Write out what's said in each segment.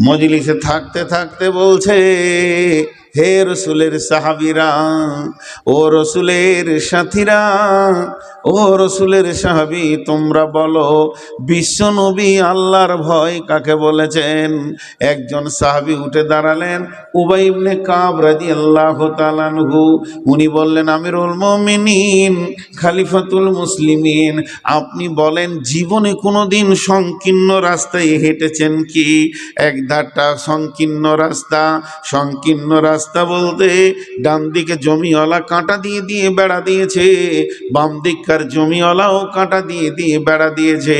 মজলিসে থাকতে থাকতে বলছে হে রসুলের সাহাবিরা, ও রসুলের সাথীরা, ও রসুলের সাহাবি, তোমরা বলো বিশ্বনবী আল্লাহর ভয় কাকে বলেছেন? একজন সাহাবি উঠে দাঁড়ালেন, উবাই ইবনে কাব রাদিয়াল্লাহু তাআলাহু উনি বললেন, আমিরুল মুমিনিন, খালিফাতুল মুসলিমিন, আপনি বলেন, জীবনে কোনো দিন সংকীর্ণ রাস্তায় হেঁটেছেন কি? এক ধারটা সংকীর্ণ রাস্তা সংকীর্ণ রাস্তা বলতে ডান দিকে জমিওয়ালা কাঁটা দিয়ে দিয়ে বেড়া দিয়েছে বাম দিককার জমিওয়ালাও কাঁটা দিয়ে দিয়ে বেড়া দিয়েছে।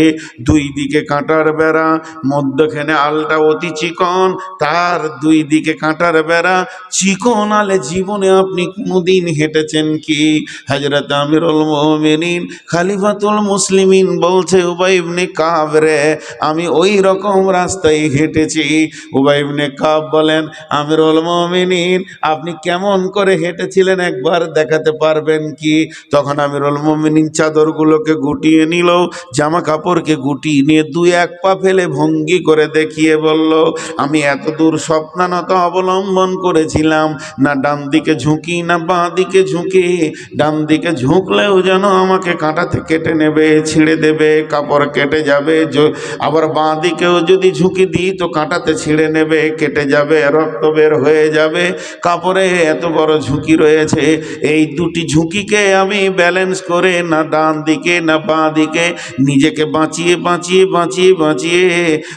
দুই দিকে কাঁটার বেড়া, মধ্যখানে আলটা অতি চিকন, তার দুই দিকে কাঁটার বেড়া। চিকন আলে জীবনে আপনি কোনোদিন হেঁটেছেন কি? হাজরত আমিরুল মোমিনিন, খালিফাতুল মুসলিমিন বলছে উবাইবনে কাব রে, আমি ওই রকম রাস্তায় হেঁটেছি। উবাইবনে কাব বলেন, আমিরুল মোমিনিন আপনি কেমন করে হেঁটেছিলেন একবার দেখাতে পারবেন কি? তখন আমিরুল মোমিনিন চাদরগুলোকে গুটিয়ে নিল জামা কাপড়কে গুটিয়ে নিয়ে দুই এক পা ফেলে ভঙ্গি করে দেখিয়ে বলল, আমি এত দূর স্বপ্নানত অবলম্বন করেছিলাম, না ডান দিকে ঝুঁকি, না বাঁ দিকে ঝুঁকি। ডান দিকে ঝুঁকলেও যেন আমাকে কাঁটাতে কেটে নেবে, ছিঁড়ে দেবে, কাপড় কেটে যাবে আবার বাঁ দিকেও যদি ঝুঁকি দিই তো কাঁটাতে ছিঁড়ে নেবে, কেটে যাবে, রক্ত বের হয়ে যাবে। কাপড়ে এত বড় ঝুঁকি রয়েছে। এই দুটি ঝুঁকিকে আমি ব্যালেন্স করে না ডান দিকে, না বাঁ দিকে, নিজেকে বাঁচিয়ে বাঁচিয়ে বাঁচিয়ে বাঁচিয়ে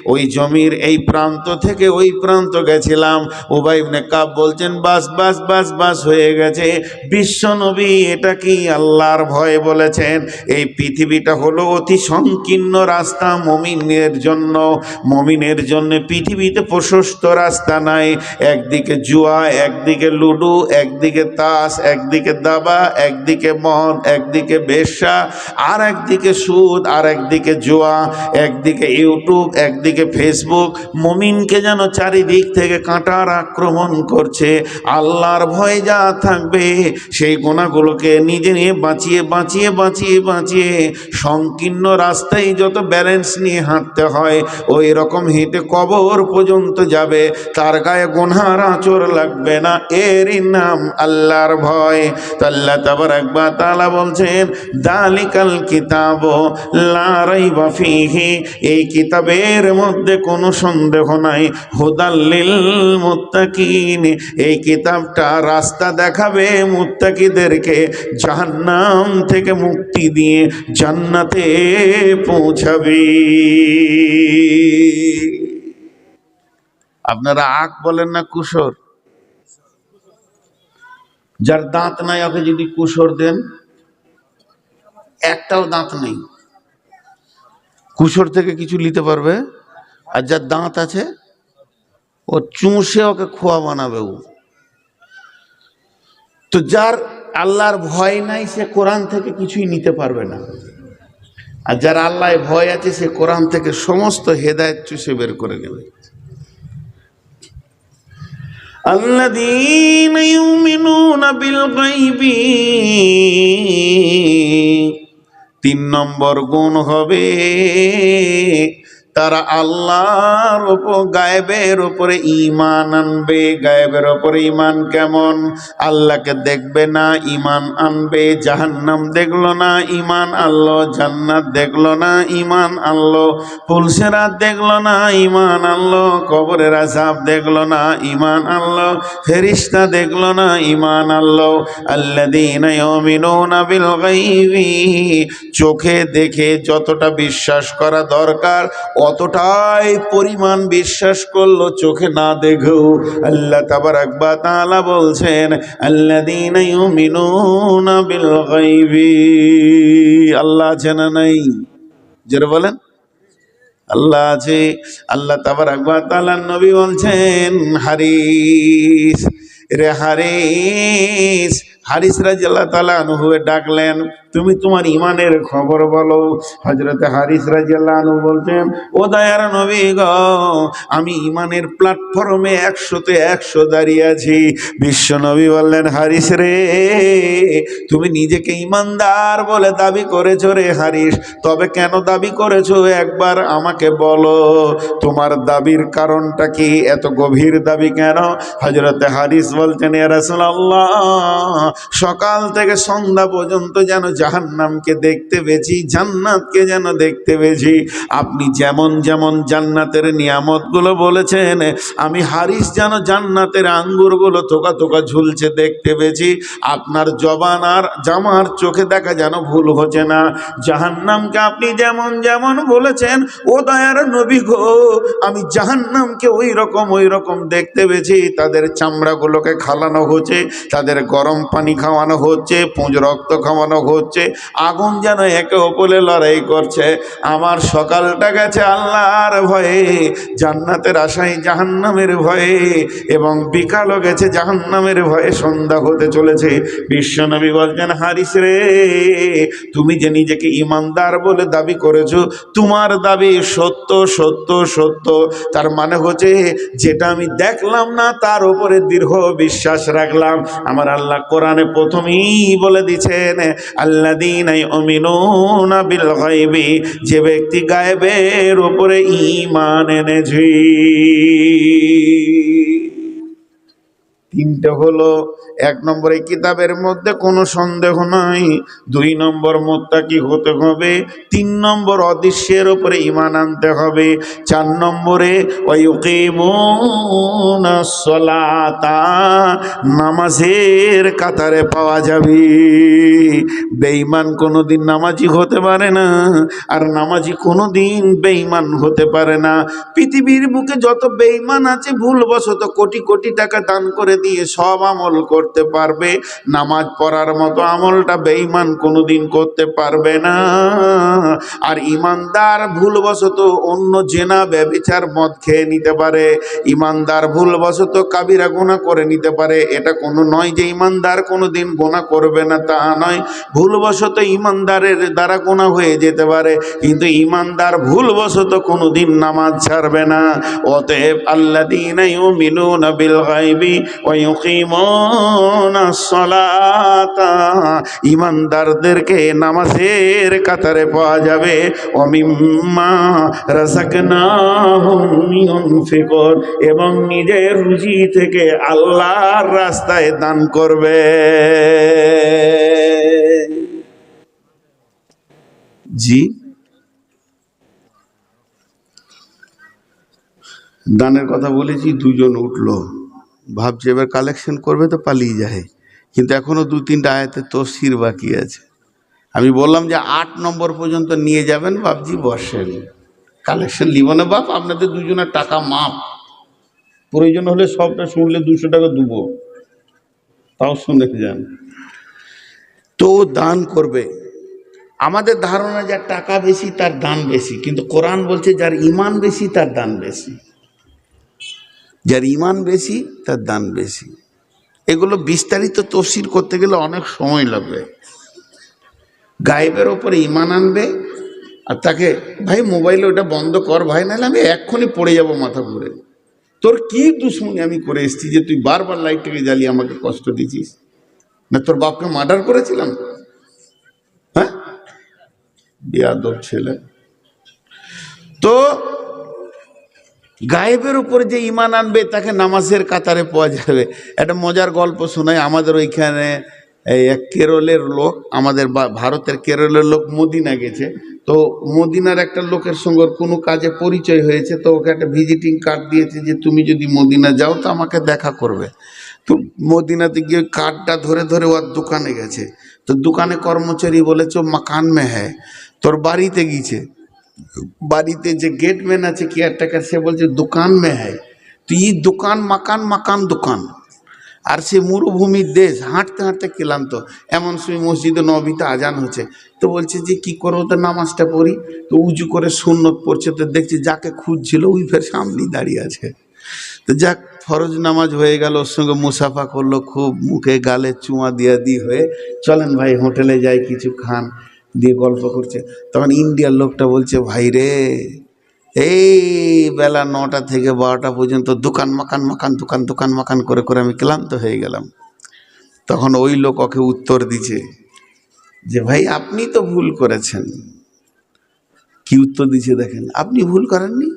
ওই জমির এই প্রান্ত থেকে ওই প্রান্ত গেছিলাম। ওবাইবনে কাব বলছেন, বাস বাস বাস বাস হয়ে গেছে। বিশ্ব নবী এটা কি আল্লাহর ভয়ে বলেছেন? এই পৃথিবীটা হলো অতি সংকীর্ণ রাস্তা মমিনের জন্য। মমিনের জন্য পৃথিবীতে প্রশস্ত রাস্তা নাই। একদিকে জুয়া একদিকে লুডু, একদিকে তাস, একদিকে দাবা, একদিকে মন একদিকে বেশ্যা আর একদিকে সুদ, আর একদিকে জোয়া, একদিকে ইউটিউব, একদিকে ফেসবুক। মমিনকে যেন চারিদিক থেকে কাঁটার আক্রমণ করছে, আল্লাহর ভয় যা থাকবে, সেই গোনাগুলোকে নিজে নিয়ে বাঁচিয়ে বাঁচিয়ে বাঁচিয়ে বাঁচিয়ে সংকীর্ণ রাস্তায় যত ব্যালেন্স নিয়ে হাঁটতে হয়, ওই রকম হেঁটে কবর পর্যন্ত যাবে। তার গায়ে গোনার আঁচড় লাগবে। না। এরই নাম আল্লাহর ভয়। তো আল্লাহ তাবার একবার তালা বলছেন, দালিকাল কিতাব লারাই বাফিহি এই কিতাবের মধ্যে কোনো সন্দেহ নাই। হুদাল্লিল মুত্তাকিন। এই কিতাবটা রাস্তা দেখাবে মুত্তাকিদেরকে জাহান্নাম থেকে মুক্তি দিয়ে জান্নাতে পৌঁছাবে। আপনারা আখ বলেন না কুসর যার দাঁত নাই, ওকে যদি কুসর দেন, একটাও দাঁত নেই। কুসর থেকে কিছু নিতে পারবে, আর যার দাঁত আছে, ও চুষে ওকে খোয়া বানাবে ও। তো যার আল্লাহর ভয় নাই, সে কোরআন থেকে কিছুই নিতে পারবে না। আর যার আল্লাহ ভয় আছে, সে কোরআন থেকে সমস্ত হেদায়ত চুষে বের করে নেবে। الذين يؤمنون بالغيب তিন নম্বর গুণ হবে তারা আল্লাহর উপর, গায়েবের উপরে ইমান আনবে। গায়েবের উপরে ইমান কেমন? আল্লাহকে দেখবে না ইমান আনবে। জাহান্নাম দেখল না ইমান আনলো। জান্নাত দেখল না ইমান আনলো। পুলসেরাত দেখল না ইমান আনলো। কবরের আজাব দেখল না ইমান আনলো। ফেরিস্তা দেখল না ইমান আল্লাযীনা ইউমিনুনা বিল চোখে দেখে যতটা বিশ্বাস করা দরকার অতটাই পরিমাণ বিশ্বাস করল, চোখে না দেখেও আল্লাহ তাবারাক বা তালা বলছেন বিল গায়বি আল্লাহ আছে না নাই? জোরে বলেন। আল্লাহ আছে, আল্লাহ তাবার আকবর তালার নবী বলছেন, হারিস, রে হারিস হারিস রাজিয়াল্লাহ তালা আনহুয়ে ডাকলেন, তুমি তোমার ইমানের খবর বলো। হজরতে হারিস রাজিয়াল্লাহ আনু বলছেন ও দয়ার নবী গ, আমি ইমানের প্ল্যাটফর্মে একশোতে একশো দাঁড়িয়ে আছি। বিশ্ব নবী বললেন, হারিস রে, তুমি নিজেকে ইমানদার বলে দাবি করেছ রে হারিস। তবে কেন দাবি করেছ? একবার আমাকে বলো, তোমার দাবির কারণটা কি? এত গভীর দাবি কেন? হজরতে হারিস বলছেন রাসূলুল্লাহ সকাল থেকে সন্ধ্যা পর্যন্ত যেন জাহান্নামকে দেখতে পেয়েছি, জান্নাতকে যেন দেখতে পেয়েছি। আপনি যেমন যেমন জান্নাতের নিয়ামতগুলো বলেছেন, আমি হারিস যেন জান্নাতের আঙ্গুরগুলো থোকা থোকা ঝুলছে দেখতে পেয়েছি। আপনার জবান আর জামার চোখে দেখা যেন ভুল হচ্ছে না। জাহান্নামকে আপনি যেমন যেমন বলেছেন, ও দয়ার নবী গো, আমি জাহান্নামকে ওই রকম ওই রকম দেখতে পেয়েছি। তাদের চামড়াগুলোকে খালানো হচ্ছে, তাদের গরম পানি খাওয়ানো হচ্ছে, পুঁজ রক্ত খাওয়ানো হচ্ছে, আগুন যেন একে অপরে লড়াই করছে। আমার সকালটা গেছে আল্লাহর ভয়ে, জান্নাতের আশায় জাহান্নামের ভয়ে, এবং বিকালও গেছে জাহান্নামের ভয়ে সন্ধ্যা হতে চলেছে। বিশ্বনবী বলছেন, হারিস রে, তুমি যে নিজেকে ইমানদার বলে দাবি করেছ, তোমার দাবি সত্য সত্য সত্য। তার মানে হচ্ছে, যেটা আমি দেখলাম না, তার উপরে দীর্ঘ বিশ্বাস রাখলাম। আমার আল্লাহ কোরআনে প্রথমেই বলে দিচ্ছেন আল্লা বিল যে ব্যক্তি গায়েবের উপরে ইমান এনেছে। তিনটে হলো, এক নম্বরে কিতাবের মধ্যে কোনো সন্দেহ নাই, দুই নম্বর মোত্তাকি হতে হবে, তিন নম্বর অদৃশ্যের ওপরে ইমান আনতে হবে, চার নম্বরে নামাজের কাতারে পাওয়া যাবে। বেঈমান কোনো দিন নামাজি হতে পারে না, আর নামাজি কোনো দিন বেঈমান হতে পারে না। পৃথিবীর বুকে যত বেঈমান আছে, ভুলবশত কোটি কোটি টাকা দান করে দিয়ে সব আমল করতে পারবে। নামাজ পড়ার মতো আমলটা বেঈমান কোনোদিন করতে পারবে না। আর ইমানদার ভুলবশত অন্য জেনা ব্যবিচার মদ খেয়ে নিতে পারে। ইমানদার ভুলবশত কাবিরা গোনা করে নিতে পারে। এটা কোনো নয় যে ইমানদার কোনো দিন গোনা করবে না, তা নয়। ভুলবশত ইমানদারের দ্বারা গোনা হয়ে যেতে পারে। কিন্তু ইমানদার ভুলবশত কোনো দিন নামাজ ছাড়বে না। অতএব আল্লাহ দিন বিল গাইবি সলাতা ইমানদারদেরকে নামাজের কাতারে পাওয়া যাবে। অমিম্মা রাযাকনাহুম ইউনফিকুন এবং নিজের রুজি থেকে আল্লাহর রাস্তায় দান করবে। জি। দানের কথা বলেছি, দুজন উঠল। ভাবছে, এবার কালেকশন করবে তো পালিয়ে যায়। কিন্তু এখনও দু তিনটা আয়াতে তফসির বাকি আছে। আমি বললাম যে, আট নম্বর পর্যন্ত নিয়ে যাবেন, বাপজি বসেন। কালেকশন লিব না, বাপ, আপনাদের দুজনের টাকা মাপ। প্রয়োজন হলে সবটা শুনলে দুশো টাকা দেবো। তাও শুনে যান। তো দান করবে। আমাদের ধারণা, যার টাকা বেশি, তার দান বেশি। কিন্তু কোরআন বলছে, যার ইমান বেশি, তার দান বেশি। যার ইমান বেশি, তার দান বেশি। এগুলো বিস্তারিত তফসির করতে গেলে অনেক সময় লাগবে। গায়েবের ওপরে ইমান আনবে আর তাকে, ভাই, মোবাইলে ওটা বন্ধ কর ভাই, নাহলে আমি এক্ষুনি পড়ে যাব মাথা ঘুরে। তোর কি দুশ্মনী আমি করে এসেছি যে তুই বারবার লাইটটাকে জ্বালিয়ে আমাকে কষ্ট দিছিস না, তোর বাপকে মার্ডার করেছিলাম? হ্যাঁ? বিয়াদব ছেলে। তো গায়েবের উপরে যে ইমান আনবে, তাকে নামাজের কাতারে পাওয়া যাবে। একটা মজার গল্প শোনায় আমাদের ওইখানে এক কেরলের লোক, আমাদের ভারতের কেরলের লোক মদিনা গেছে। তো মদিনার একটা লোকের সঙ্গে কোনো কাজে পরিচয় হয়েছে, তো ওকে একটা ভিজিটিং কার্ড দিয়েছে যে, তুমি যদি মদিনা যাও, তো আমাকে দেখা করবে। তো মদিনাতে গিয়ে কার্ডটা ধরে ধরে ওর দোকানে গেছে। তো দোকানে কর্মচারী বলেছে, "ও মাকান মে হ্যাঁ তোর বাড়িতে গিয়েছে। বাড়িতে যে গেটম্যান আছে কেয়ারটেকার, সে বলছে, দোকান মে হ্যায়। তো ই দোকান মাকান মাকান দোকান। আর সে মরুভূমির দেশ, হাঁটতে হাঁটতে ক্লান্ত। এমন সময় মসজিদে নবীতে আজান হচ্ছে। তো বলছে যে, কি করব তো নামাজটা পড়ি? তো উঁচু করে সুন্নত পড়ছে। তো দেখছি যাকে খুঁজছিল, ওই ফের সামনেই দাঁড়িয়ে আছে। তো যাক, ফরজ নামাজ হয়ে গেল। ওর সঙ্গে মুসাফা করল খুব, মুখে গালে চুমা দিয়া দি হয়ে, চলেন ভাই, হোটেলে যাই, কিছু খান। দিয়ে গল্প করছে। তখন ইন্ডিয়ার লোকটা বলছে, ভাই রে, এই বেলা নটা থেকে বারোটা পর্যন্ত দোকান মাকান মাকান দোকান দোকান মাকান করে করে আমি ক্লান্ত হয়ে গেলাম। তখন ওই লোক ওকে উত্তর দিছে যে, ভাই, আপনি তো ভুল করেছেন। কি উত্তর দিছে দেখেন, আপনি ভুল করেননি?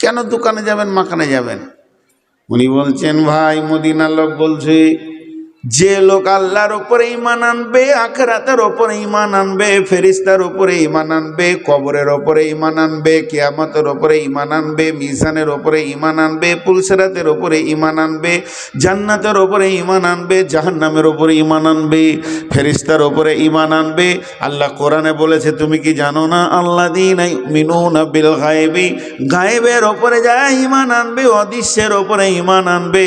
কেন দোকানে যাবেন মাকানে যাবেন? উনি বলছেন, ভাই, মদিনার লোক বলছে যে লোক আল্লাহর ওপরে ইমান আনবে আখরাতের ওপরে ইমান আনবে ফেরিস্তার ওপরে ইমান আনবে কবরের ওপরে ইমান আনবে কিয়ামতের ওপরে ইমান আনবে মিজানের ওপরে ইমান আনবে পুলসেরাতের ওপরে ইমান আনবে জান্নাতের ওপরে ইমান আনবে জাহান্নামের ওপরে ইমান আনবে ফেরিস্তার ওপরে ইমান আনবে আল্লাহ কোরআনে বলেছে তুমি কি জানো না আল্লাহ দিন মিনুন বিল গায়েবি গায়েবের ওপরে যা ইমান আনবে অদৃশ্যের ওপরে ইমান আনবে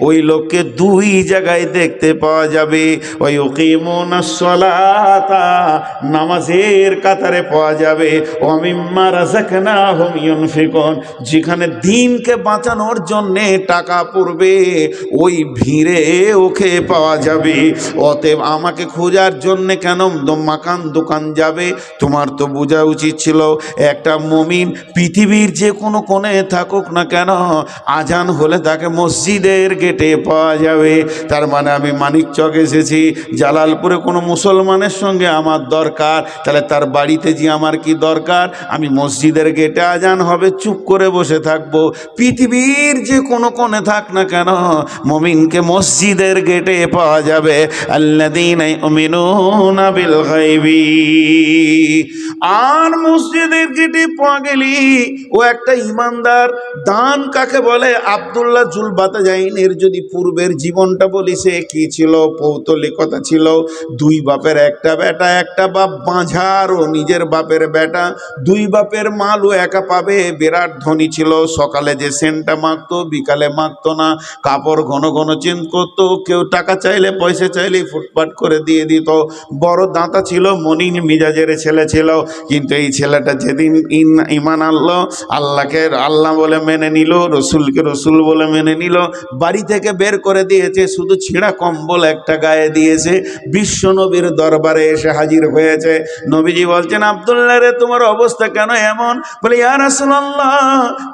ওই লোককে দুই জায়গায় দেখতে পাওয়া যাবে। ওই ওকিমোনাসলাতা নামাজের কাতারে পাওয়া যাবে। অমিম্মা রাজাকনা হোম ইউনফিকন, যেখানে দিনকে বাঁচানোর জন্যে টাকা পড়বে, ওই ভিড়ে ওকে পাওয়া যাবে। অতএব আমাকে খোঁজার জন্যে কেন মাকান দোকান যাবে? তোমার তো বোঝা উচিত ছিল, একটা মমিন পৃথিবীর যে কোনো কোণে থাকুক না কেন, আজান হলে তাকে মসজিদের গেটে পাওয়া যাবে। তার মানে আমি মানিক চক এসেছি। জালালপুরে কোনো মুসলমানের সঙ্গে আমার দরকার। তাহলে তার বাড়িতে যে আমার কি দরকার? আমি মসজিদের গেটে আজান হবে, চুপ করে বসে থাকব। পৃথিবীর যে কোনো কোণে থাক না কেন, মমিনকে মসজিদের গেটে পাওয়া যাবে। আল্লাদিন মিনুনা বিল গাইবি আর মসজিদের গেটে পাওয়া গেলি, ও একটা ইমানদার, দান কাকে বলে? আব্দুল্লাহ জুলবাতা জাইনের যদি পূর্বের জীবনটা বলি সে কি ছিল? পৌতলিকতা ছিল। দুই বাপের একটা বেটা, একটা বাপ বাঁঝার ও নিজের বাপের বেটা। দুই বাপের মালও একা পাবে, বিরাট ধনী ছিল। সকালে যে সেন্টটা মাখতো, বিকালে মাখতো না। কাপড় ঘন ঘন চেঞ্জ করতো। কেউ টাকা চাইলে, পয়সা চাইলে ফুটপাট করে দিয়ে দিত। বড় দাঁতা ছিল মনিন মিজাজের ছেলে ছিল। কিন্তু এই ছেলেটা যেদিন ইন, ইমান আনলো, আল্লাহকে, আল্লাহ বলে মেনে নিল, রসুলকে রসুল বলে মেনে নিল। বাড়ি থেকে বের করে দিয়েছে, শুধু ছেঁড়া কম্বল একটা গায়ে দিয়েছে। বিশ্ব নবীর দরবারে এসে হাজির হয়েছে। নবীজি বলছেন, আবদুল্লাহ রে, তোমার অবস্থা কেন এমন? বলে ইয়ার রাসূলুল্লাহ,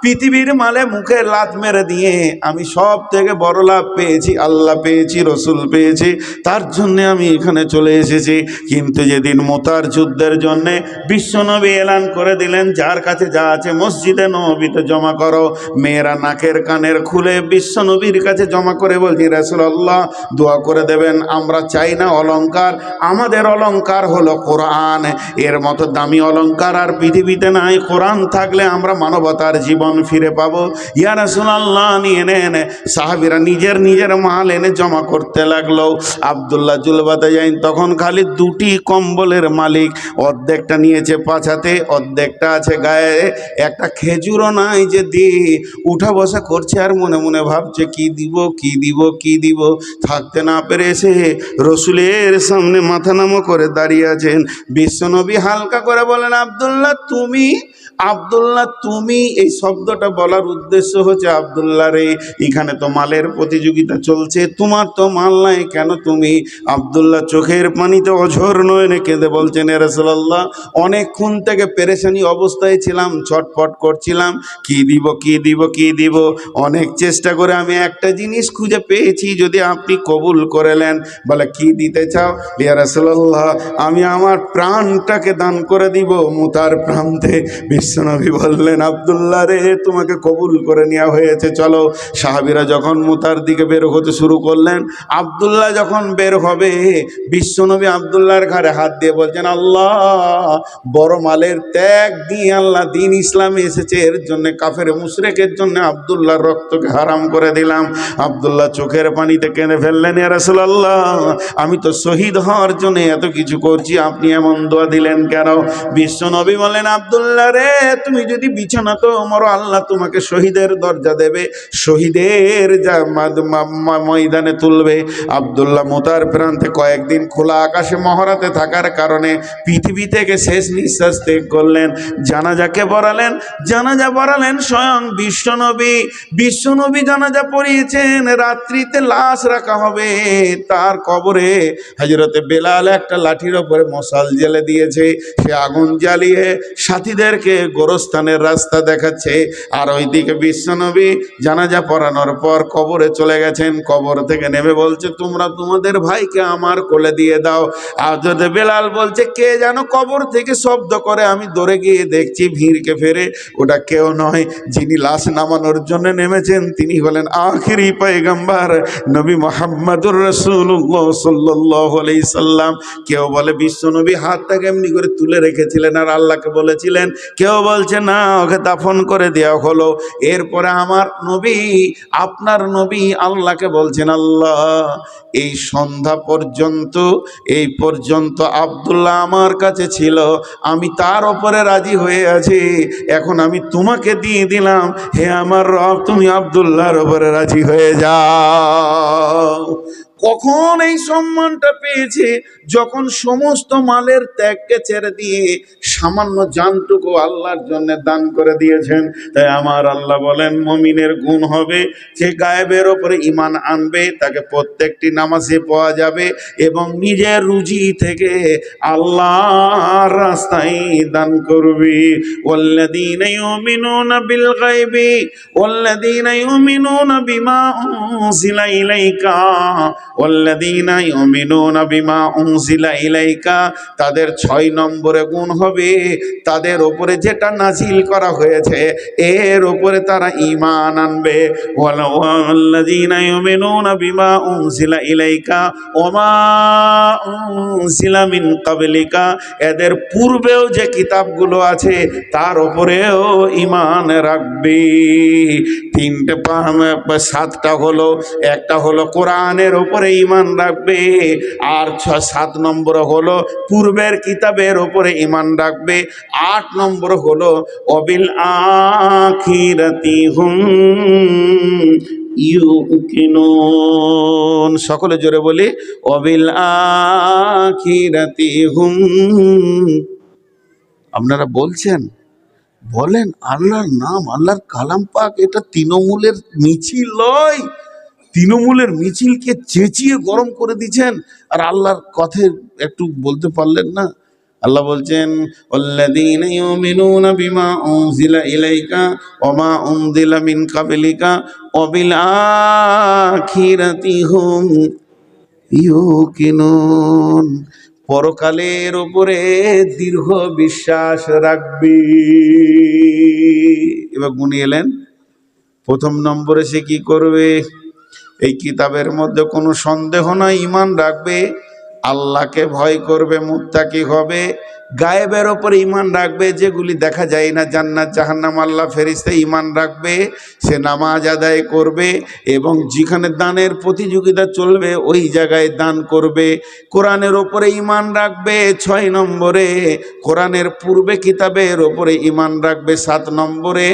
পৃথিবীর মালে মুখে লাত মেরে দিয়ে আমি সব থেকে বড় লাভ পেয়েছি, আল্লাহ পেয়েছি, রসুল পেয়েছি, তার জন্য আমি এখানে চলে এসেছি। কিন্তু যেদিন মোতার যুদ্ধের জন্য বিশ্বনবী এলান করে দিলেন, যার কাছে যা আছে মসজিদে নবীতে জমা করো। মেয়েরা নাকের কানের খুলে বিশ্বনবীর কাছে জমা করে বলছি রাসূলুল্লাহ দোয়া করে দেবেন, আমরা চাই না অলঙ্কার আমাদের অলঙ্কার হলো কোরআন। এর মতো দামি অলংকার আর পৃথিবীতে নাই। কোরআন থাকলে আমরা মানবতার জীবন ফিরে পাবো। ইয়া রাসূলুল্লাহ, নিয়ে নেন। সাহাবিরা নিজের নিজের মাল এনে জমা করতে লাগল। আব্দুল্লাহ জুলবাতে যাইন তখন খালি দুটি কম্বলের মালিক। অর্ধেকটা নিয়েছে পাছাতে অর্ধেকটা আছে গায়ে। একটা খেজুরও নাই যে দি। উঠা বসা করছে আর মনে মনে ভাবছে, কি দিব কি দিব কি দিব? থাকতে না পেরে এসে রসুলের সামনে মাথা নামো করে দাঁড়িয়ে আছেন। বিশ্বনবী হালকা করে বলেন, আবদুল্লাহ, তুমি, আব্দুল্লাহ, তুমি এই শব্দটা বলার উদ্দেশ্য হচ্ছে আব্দুল্লাহ রে, এখানে তো মালের প্রতিযোগিতা চলছে, তোমার তো মাল নাই, কেন তুমি? আব্দুল্লাহ চোখের পানিতে অঝর নয়নে কেঁদে বলছেন রসল্লাহ অনেকক্ষণ থেকে পেরেশানি অবস্থায় ছিলাম, ছটফট করছিলাম, কি দিব কি দিব কি দিব? অনেক চেষ্টা করে আমি একটা জিনিস খুঁজে পেয়েছি, যদি আপনি কবুল করেলেন। বলে, কি দিতে চাও? ইয়া রাসূলুল্লাহ, আমি আমার প্রাণটাকে দান করে দিব। মুতার প্রান্তে বিশ্বনবী বললেন, আব্দুল্লাহ রে, তোমাকে কবুল করে নেওয়া হয়েছে, চলো। সাহাবিরা যখন মুতার দিকে বের হতে শুরু করলেন, আব্দুল্লাহ যখন বের হবে, বিশ্বনবী আবদুল্লাহর ঘাড়ে হাত দিয়ে বলছেন, আল্লাহ, বড় মালের ত্যাগ দিয়ে আল্লাহ দিন ইসলামে এসেছে, এর জন্য কাফের মুশরেকের জন্য আব্দুল্লাহর রক্তকে হারাম করে দিলাম। আব্দুল্লাহ চোখের পানিতে কেঁদে ফেললেন। বললেন রাসূলুল্লাহ, আমি তো শহীদ হওয়ার জন্য এত কিছু করছি, আপনি এমন দোয়া দিলেন কেন? বিশ্ব নবী বলেন আব্দুল্লাহ রে, তুমি যদি বিছানা তো মরো, আল্লাহ তোমাকে শহীদের দরজা দেবে, শহীদের ময়দানে তুলবে। আব্দুল্লাহ মোতার প্রান্তে কয়েকদিন খোলা আকাশে মহরাতে থাকার কারণে পৃথিবী থেকে শেষ নিঃশ্বাস ত্যাগ করলেন। জানাজাকে পড়ালেন, জানাজা পড়ালেন স্বয়ং বিশ্বনবী বিশ্বনবী জানাজা পড়িয়েছেন, রাত্রিতে লাশ রাখা হবে। তার কবরে হজরতে বেলাল একটা লাঠির ওপরে মশাল জ্বেলে দিয়েছে। সে আগুন জ্বালিয়ে সাথীদেরকে গোরস্থানের রাস্তা দেখাচ্ছে। আর ওইদিকে বিশ্বনবী জানাজা পড়ানোর পর কবরে চলে গেছেন। কবর থেকে নেমে বলছে, তোমরা তোমাদের ভাইকে আমার কোলে দিয়ে দাও। যদি বেলাল বলছে, কে যেন কবর থেকে শব্দ করে, আমি দৌড়ে গিয়ে দেখছি ভিড়কে ফেরে। ওটা কেউ নয়, যিনি লাশ নামানোর জন্য নেমেছেন, তিনি হলেন আখিরি পয়গম্বর নবী মোহাম্মদুর রসুল্লাহ সাল্লাহ সাল্লাম, কেউ বলে বিশ্ব নবী হাতটাকে এমনি করে তুলে রেখেছিলেন আর আল্লাহকে বলেছিলেন? কেউ বলছে, না, ওকে দাফন করে দেওয়া হলো। এরপরে আমার নবী, আপনার নবী আল্লাহকে বলছেন, আল্লাহ, এই সন্ধ্যা পর্যন্ত, এই পর্যন্ত আব্দুল্লাহ আমার কাছে ছিল। আমি তার ওপরে রাজি হয়ে আছি। এখন আমি তোমাকে দিয়ে দিলাম। হে আমার রব, তুমি আব্দুল্লাহর ওপরে রাজি হয়ে যাও। Gracias. কখন এই সম্মানটা পেয়েছে যখন সমস্ত মালের ত্যাগকে ছেড়ে দিয়ে সামান্য জানটুকু আল্লাহর জন্য দান করে দিয়েছেন তাই আমার আল্লাহ বলেন মমিনের গুণ হবে যে গায়েবের ওপরে ইমান আনবে তাকে প্রত্যেকটি নামাজে পাওয়া যাবে এবং নিজের রুজি থেকে আল্লাহর রাস্তায় দান করবে والذين يؤمنون بالغيب والذين يؤمنون بما أنزل إليك ওল্লাদিনা ইউমিনুনা বিমা উনজিলা ইলাইকা, তাদের ছয় নম্বরে গুণ হবে। তাদের ওপরে যেটা নাজিল করা হয়েছে, এর ওপরে তারা ঈমান আনবে। ওয়াল্লাদিনা ইউমিনুনা বিমা উনজিলা ইলাইকা, ওমা উনজিলা মিন ক্বাবলিকা। এদের পূর্বেও যে কিতাবগুলো আছে, তার ওপরেও ঈমান রাখবে। তিনটে সাতটা হলো, একটা হলো কোরআনের ওপরে ইমান রাখবে। আর ছ, সাত নম্বর হলো পূর্বের কিতাবের ওপরে ইমান রাখবে। আট নম্বর হলো, অবিল আখিরাতি হুম সকলে জোরে বলি, অবিল আখিরাতি হুম। আপনারা বলছেন, বলেন আল্লাহর নাম, আল্লাহর কালাম পাক, এটা তৃণমূলের মিছিল নয়। তৃণমূলের মিছিলকে চেঁচিয়ে গরম করে দিচ্ছেন। আর আল্লাহর কথা একটু বলতে পারলেন না। আল্লাহ বলছেন আল্লাযীনা ইউমিনুনা বিমা উনজিলা ইলাইকা ওয়া মা উনজিলা মিন ক্বাবলিকা ওয়া বিল আখিরাতি হুম ইউকিনুন। পরকালের উপরে দীর্ঘ বিশ্বাস রাখবি। এবার গুনিয়ে এলেন। প্রথম নম্বরে সে কি করবে? এই কিতাবের মধ্যে কোনো সন্দেহ নয় ইমান রাখবে। আল্লাহকে ভয় করবে মুত্তাকি হবে। গায়েবের ওপরে ইমান রাখবে, যেগুলি দেখা যায় না, জান্নাত, জাহান্নাম, আল্লাহ ফেরিস্তে ইমান রাখবে, সে নামাজ আদায় করবে এবং যেখানে দানের প্রতিযোগিতা চলবে, ওই জায়গায় দান করবে। কোরআনের ওপরে ইমান রাখবে ছয় নম্বরে, কোরআনের পূর্বে কিতাবের ওপরে ইমান রাখবে সাত নম্বরে,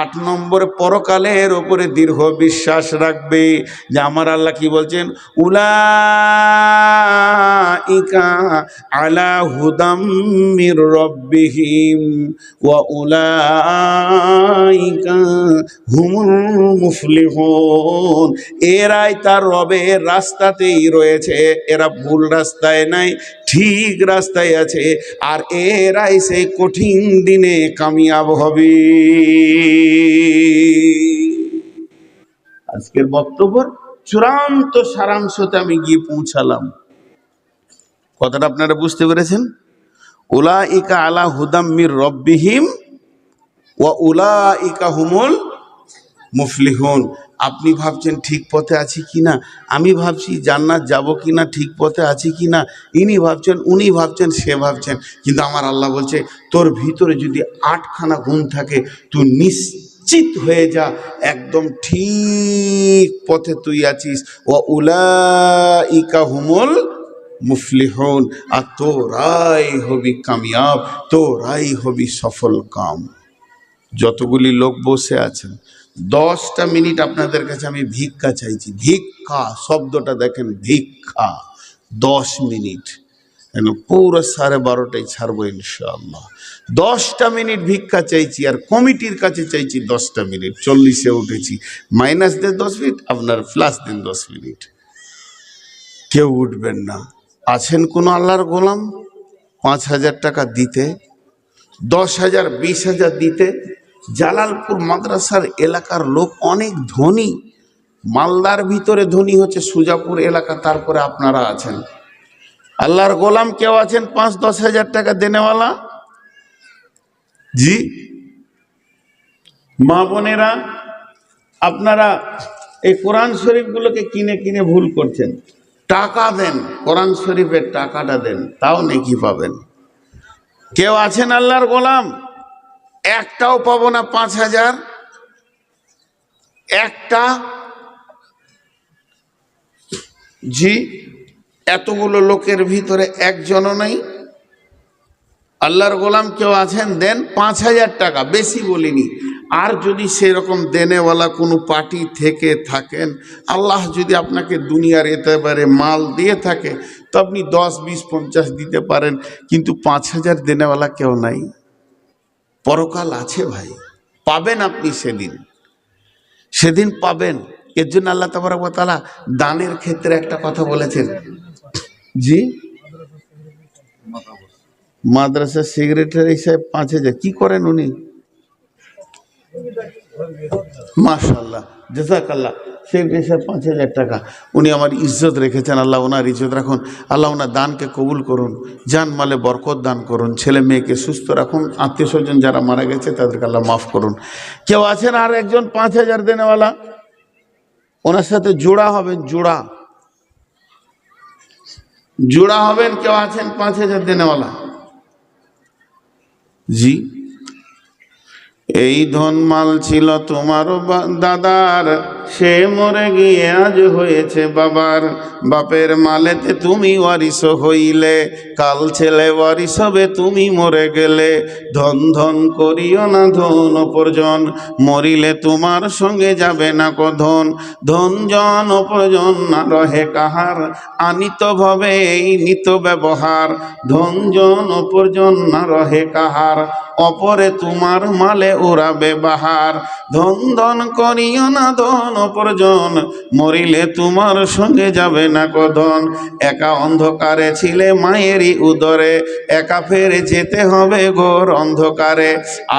আট নম্বরে পরকালের ওপরে দীর্ঘ বিশ্বাস রাখবে। যে আমার আল্লাহ কি বলছেন? উলা ইকা আলা হুদাম রব্বিহিম ওয়া উলাইকা হুমুল মুফলিহুন। এরাই তার রবের রাস্তাতেই রয়েছে। এরা ভুল রাস্তায় নাই, ঠিক রাস্তায় আছে। আর এরাই সেই কঠিন দিনে কামিয়াব হবে। আজকের বক্তব্য চূড়ান্ত সারাংশতে আমি গিয়ে পৌঁছালাম। কথাটা আপনারা বুঝতে পেরেছেন? উলা ইকা আলা হুদাম মির রব্বিহিম ওয়া উলা ইকা হুমুল মুফলিহুন। আপনি ভাবছেন ঠিক পথে আছি কি না আমি ভাবছি জান্নাত যাব কি না ঠিক পথে আছি কি না ইনি ভাবছেন, উনি ভাবছেন, সে ভাবছেন। কিন্তু আমার আল্লাহ বলছে, তোর ভিতরে যদি আটখানা গুণ থাকে, তুই নিশ্চিত হয়ে যা, একদম ঠিক পথে তুই আছিস। ও উলাইকা হুমুল মুফলিহুন, আর তোরাই হবি কামিয়াব, তোরাই হবি সফল কাম। যতগুলি লোক বসে আছেন, দশটা মিনিট আপনাদের কাছে আমি ভিক্ষা চাইছি। ভিক্ষা, শব্দটা দেখেন, ভিক্ষা, দশ মিনিট। কেন পুরো সাড়ে বারোটায় ছাড়বো ইনশাআল্লাহ। দশটা মিনিট ভিক্ষা চাইছি, আর কমিটির কাছে চাইছি দশটা মিনিট। চল্লিশে উঠেছি। মাইনাস দেন দশ মিনিট, আপনার প্লাস দেন দশ মিনিট। কেউ উঠবেন না। আছেন কোনো আল্লাহর গোলাম? পাঁচ হাজার টাকা দিতে, দশ হাজার, বিশ হাজার দিতে জালালপুর মাদ্রাসার এলাকার লোক অনেক ধনী। মালদার ভিতরে ধনী হচ্ছে সুজাপুর এলাকা, তারপরে আপনারা আছেন। আল্লাহর গোলাম কেউ আছেন? পাঁচ, দশ হাজার টাকা দেনেওয়ালা? জি? মা বোনেরা, আপনারা এই কোরআন শরীফগুলোকে কিনে কিনে ভুল করছেন। টাকা দেন, কোরআন শরীফের টাকাটা দেন, তাও নেকি পাবেন। কেউ আছেন আল্লাহর গোলাম? একটাও পাবো না পাঁচ হাজার। একটা? জি, এতগুলো লোকের ভিতরে একজনও নেই। আল্লাহর গোলাম কেউ আছেন? দেন পাঁচ হাজার টাকা, বেশি বলিনি। আর যদি সেরকম দেনেওয়ালা কোনো পার্টি থেকে থাকেন, আল্লাহ যদি আপনাকে দুনিয়ার এতেবারে মাল দিয়ে থাকে, তো আপনি দশ, বিশ, পঞ্চাশ দিতে পারেন, কিন্তু পাঁচ হাজার দেনেওয়ালা কেউ নাই। পরকাল আছে ভাই, পাবেন আপনি সেদিন। সেদিন পাবেন। এর জন্য আল্লাহ তালা দানের ক্ষেত্রে একটা কথা বলেছেন। জি? মাদ্রাসার সেক্রেটারি সাহেব পাঁচ হাজার। কি করেন উনি? মাশাল্লাহ জেসাকাল্লাহ সেক্রেটারি সাহেব পাঁচ হাজার টাকা। উনি আমার ইজ্জত রেখেছেন, আল্লাহ ওনার ইজ্জত রাখুন, আল্লাহ ওনার দানকে কবুল করুন জান মালে বরকত দান করুন, ছেলে মেয়েকে সুস্থ রাখুন, আত্মীয় স্বজন যারা মারা গেছে তাদেরকে আল্লাহ মাফ করুন। কেউ আছেন আর একজন পাঁচ হাজার দেনেওয়ালা? ওনার সাথে জোড়া হবেন, জোড়া। জোড়া হবেন, কেউ আছেন পাঁচ হাজার দেনেওয়ালা? জি। এই ধন মাল ছিল তোমার দাদার। সে মরে গিয়ে আজ হয়েছে বাবার। বাপের মালেতে তুমি ওয়ারিস হইলে, কাল ছেলে ওয়ারিস হবে, তুমি মরে গেলে। ধন ধন করিও না ধন অপরজন মরিলে তোমার সঙ্গে যাবে না কথন ধন। জন অপরজন না রহে কাহার, আনিত ভাবে এই নিত ব্যবহার। ধন জন অপরজন না রহে কাহার, অপরে তোমার মালে উড়াবে বাহার। ধন ধন করিও না ধন অপরজন মরিলে তোমার সঙ্গে যাবে না কধন একা অন্ধকারে ছিলে মায়েরই উদরে, একা ফেরে যেতে হবে গোর অন্ধকারে।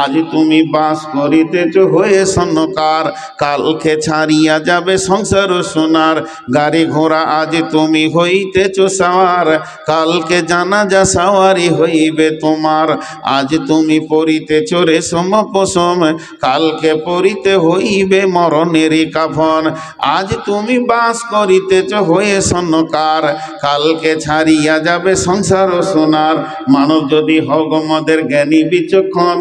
আজ তুমি বাস করিতেছ হয়ে সন্নকার কালকে ছাড়িয়া যাবে সংসার সোনার। গাড়ি ঘোড়া আজ তুমি হইতেছ সাওয়ার, কালকে জানা যা সাওয়ারি হইবে তোমার। আজ তুমি পরিতেছ রেশম পশম কালকে পরিতে হইবে মরণেরই কাফন। আজ তুমি বাস করিতেছ হয়ে সন্নকার কালকে ছাড়িয়া যাবে সংসার সোনার। মানব যদি হগ মদের জ্ঞানী বিচক্ষণ,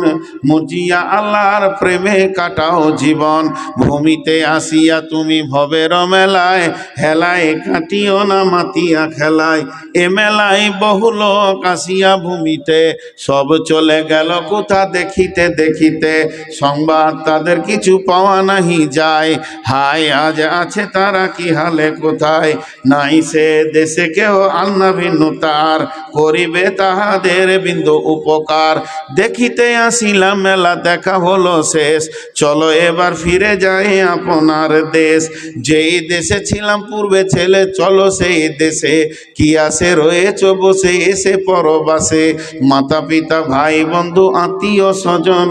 মুজিয়া আল্লাহর প্রেমে কাটাও জীবন। ভূমিতে আসিয়া তুমি ভবের মেলায়, হেলায় কাটিও না মাতিয়া খেলায়। এ মেলায় বহু লোক আসিয়া ভূমিতে, সব চলে গেল কোথা দেখিতে দেখিতে। সংবাদ তাদের কিছু পাওয়া নাহি যায়। হায়, আজ আছে তারা কি হালে কোথায়? নাই সে দেশে কেউ আল্লা ভিন্ন তার। করিবে তাহাদের বিন্দু উপকার। দেখিতে আসিলাম, মেলা দেখা হলো শেষ। চলো এবার ফিরে যাই আপনার দেশ। যেই দেশে ছিলাম পূর্বে ছেলে, চলো সেই দেশে। কি আসে রয়েছ বসে, এসে পরবাসে। মাতা পিতা ভাই বন্ধু আত্মীয় স্বজন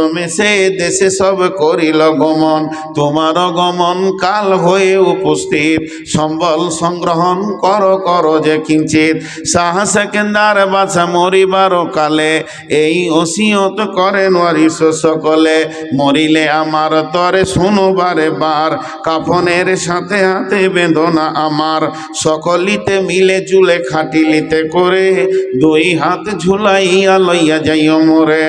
ক্রমে সে দেশে সব করিল গমন। তোমার গমন কাল হয়ে উপস্থিত। সম্বল সংগ্রহণ কর কর যে কিঞ্চিত। সাহা সেকেন্দার বাছা মরিবার কালে এই ওসিয়ত করেন ওয়ারিস সকলে মরিলে আমার তরে শুনবারে বার। কাফনের সাথে হাতে বেদনা আমার। সকলিতে মিলে জুলে খাটিলিতে করে দুই হাত ঝুলাইয়া লইয়া যাইও মোরে।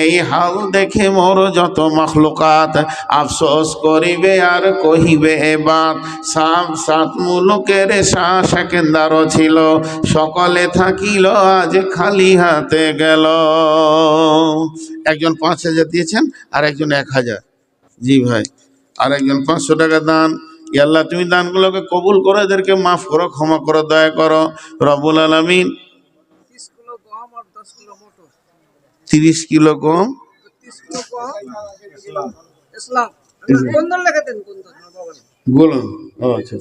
এই হাল দেখে দেখে মোর যত মখলুকাত আফসোস করিবে আর কহিবে এ বাত। সাপ সাত মুলুকের শাহ সেকেন্দার ছিল সকলে থাকিল আজ খালি হাতে গেল। একজন পাঁচ হাজার দিয়েছেন আর একজন এক হাজার। জি ভাই আর একজন পাঁচশো টাকা দান। ইয়াল্লা তুমি দানগুলোকে কবুল করো এদেরকে মাফ করো ক্ষমা করো দয়া করো। রবুল আলমিন তিরিশ কিলো গম ইসলাম কোন দল লেখাতেন কোন দল? গোলাম আচ্ছা।